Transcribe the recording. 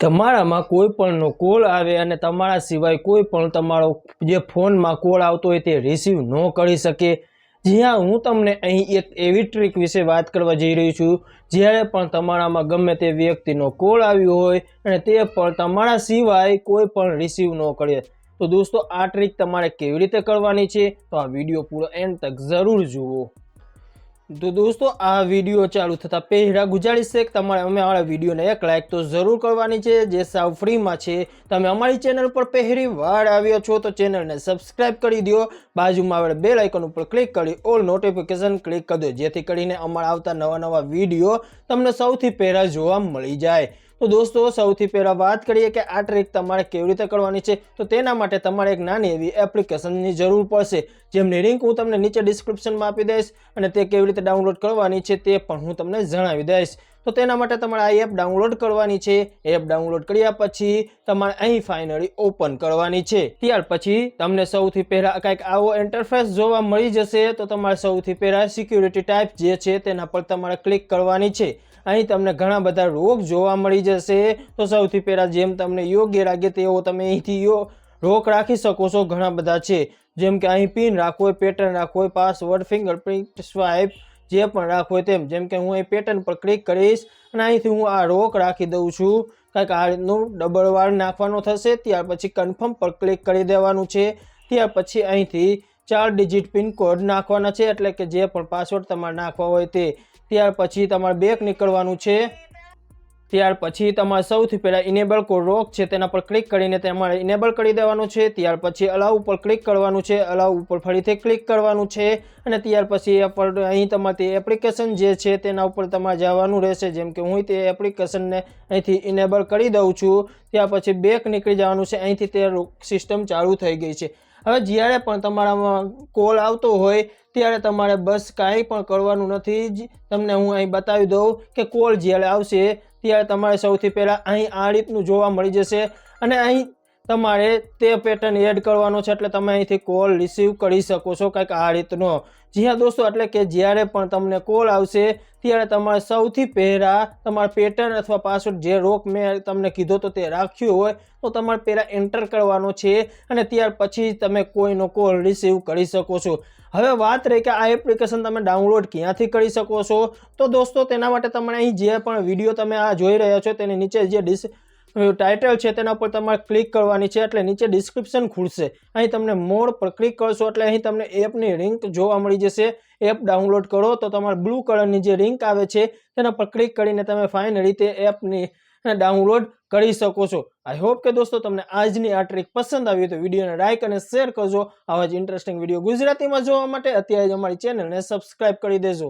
તમારામાં કોઈ પણનો કોલ આવે અને તમારા સિવાય કોઈ પણ તમારો જે ફોનમાં કોલ આવતો હોય તે રિસીવ ન કરી શકે. જ્યાં હું તમને અહીં એક એવી ટ્રીક વિશે વાત કરવા જઈ રહી છું, જ્યારે પણ તમારામાં ગમે તે વ્યક્તિનો કોલ આવ્યો હોય અને તે પણ તમારા સિવાય કોઈ પણ રિસીવ ન કરે. તો દોસ્તો, આ ટ્રીક તમારે કેવી રીતે કરવાની છે? તો આ વીડિયો પૂરો એન્ડ તક જરૂર જુઓ. તો દોસ્તો, આ વીડિયો ચાલુ થતાં પહેલાં ગુજારી છે કે તમારે અમે અમારા વિડીયોને એક લાઇક તો જરૂર કરવાની છે. જે સાવ ફ્રીમાં છે, તમે અમારી ચેનલ પર પહેલી વાર આવ્યો છો તો ચેનલને સબસ્ક્રાઇબ કરી દો. બાજુમાં આવેલ બે આઇકન ઉપર ક્લિક કરી ઓલ નોટિફિકેશન ક્લિક કરી દો. જેથી કરીને અમારા આવતા નવા નવા વીડિયો તમને સૌથી પહેલાં જોવા મળી જાય. તો દોસ્તો, સૌથી પહેલાં વાત કરીએ કે આ ટ્રીક તમારે કેવી રીતે કરવાની છે. તો તેના માટે તમારે એક નાની એવી એપ્લિકેશનની જરૂર પડશે, જેમની લિંક હું તમને નીચે ડિસ્ક્રિપ્શનમાં આપી દઈશ અને તે કેવી રીતે ડાઉનલોડ કરવાની છે તે પણ હું તમને જણાવી દઈશ. તો તેના માટે તમારે આ એપ ડાઉનલોડ કરવાની છે. એપ ડાઉનલોડ કર્યા પછી તમારે અહીં ફાઇનલી ઓપન કરવાની છે. ત્યાર પછી તમને સૌથી પહેલાં કંઈક આવો ઇન્ટરફેસ જોવા મળી જશે, તો તમારે સૌથી પહેલાં સિક્યુરિટી ટાઈપ જે છે તેના પર તમારે ક્લિક કરવાની છે. અહીં તમને ઘણા બધા રોગ જોવા મળી જશે. તો સૌથી પહેલાં જેમ તમને યોગ્ય લાગે તેવો તમે અહીંથી યો, રોક રાખી શકો છો. ઘણા બધા છે. જેમ કે અહીં પિન રાખવો હોય પેટર્ન રાખવો હોય પાસવર્ડ ફિંગરપ્રિન્ટ સ્વાઇપ જે પણ રાખવું હોય તેમ, જેમ કે હું અહીં પેટર્ન પર ક્લિક કરીશ અને અહીંથી હું આ રોક રાખી દઉં છું. કાંઈક આ રીતનું ડબલ વાર નાખવાનો થશે, ત્યાર પછી કન્ફર્મ પર ક્લિક કરી દેવાનું છે. ત્યાર પછી અહીંથી ચાર ડિજિટ પિનકોડ નાખવાના છે, એટલે કે જે પણ પાસવર્ડ તમારે નાખવા હોય તે. ત્યાર પછી તમારે બેક નીકળવાનું છે. ત્યાર પછી તમારે સૌથી પહેલાં ઇનેબલ કોડ રોક છે, તેના પર ક્લિક કરીને તમારે ઇનેબલ કરી દેવાનું છે. ત્યાર પછી અલાવ ઉપર ક્લિક કરવાનું છે. અલાવ ઉપર ફરીથી ક્લિક કરવાનું છે. અને ત્યાર પછી પર અહીં તમારી એપ્લિકેશન જે છે, તેના ઉપર તમારે જવાનું રહેશે. જેમ કે હું તે એપ્લિકેશનને અહીંથી ઇનેબલ કરી દઉં છું. ત્યાર પછી બેક નીકળી જવાનું છે. અહીંથી તે સિસ્ટમ ચાલુ થઈ ગઈ છે. હવે જ્યારે પણ તમારામાં કોલ આવતો હોય, ત્યારે તમારે બસ કાંઈ પણ કરવાનું નથી જ. તમને હું અહીં બતાવી દઉં કે કોલ જ્યારે આવશે, ત્યારે તમારે સૌથી પહેલાં અહીં આ રીતનું જોવા મળી જશે. અને અહીં તમારે તે પેટર્ન એડ કરવાનો છે એટલે તમે અહીંથી કોલ રિસીવ કરી શકો છો કંઈક આ રીતનો. જી હા દોસ્તો, એટલે કે જ્યારે પણ તમને કોલ આવશે, ત્યારે તમારે સૌથી પહેલાં તમારા પેટર્ન અથવા પાસવર્ડ જે રોક મેં તમને કીધો તો તે રાખ્યું હોય, તો તમારે પહેલાં એન્ટર કરવાનો છે અને ત્યાર પછી તમે કોઈનો કોલ રિસીવ કરી શકો છો. હવે વાત રહી કે આ એપ્લિકેશન તમે ડાઉનલોડ ક્યાંથી કરી શકો છો? તો દોસ્તો, તેના માટે તમને અહીં જે પણ વીડિયો તમે આ જોઈ રહ્યા છો તેની નીચે જે ડિસ ટાઇટલ છે તેના પર તમારે ક્લિક કરવાની છે એટલે નીચે ડિસ્ક્રિપ્શન ખુલશે. અહીં તમને મોડ પર ક્લિક કરશો એટલે અહીં તમને એપની લિંક જોવા મળી જશે. એપ ડાઉનલોડ કરો તો તમારે બ્લુ કલરની જે લિંક આવે છે, તેના પર ક્લિક કરીને તમે ફાઇનલી તે એપની ડાઉનલોડ કરી શકો છો. આઈ હોપ કે દોસ્તો તમને આજની આ ટ્રીક પસંદ આવી તો વિડીયોને લાઇક અને શેર કરજો. આવા જ ઇન્ટરેસ્ટિંગ વીડિયો ગુજરાતીમાં જોવા માટે અત્યારે જ અમારી ચેનલને સબસ્ક્રાઇબ કરી દેજો.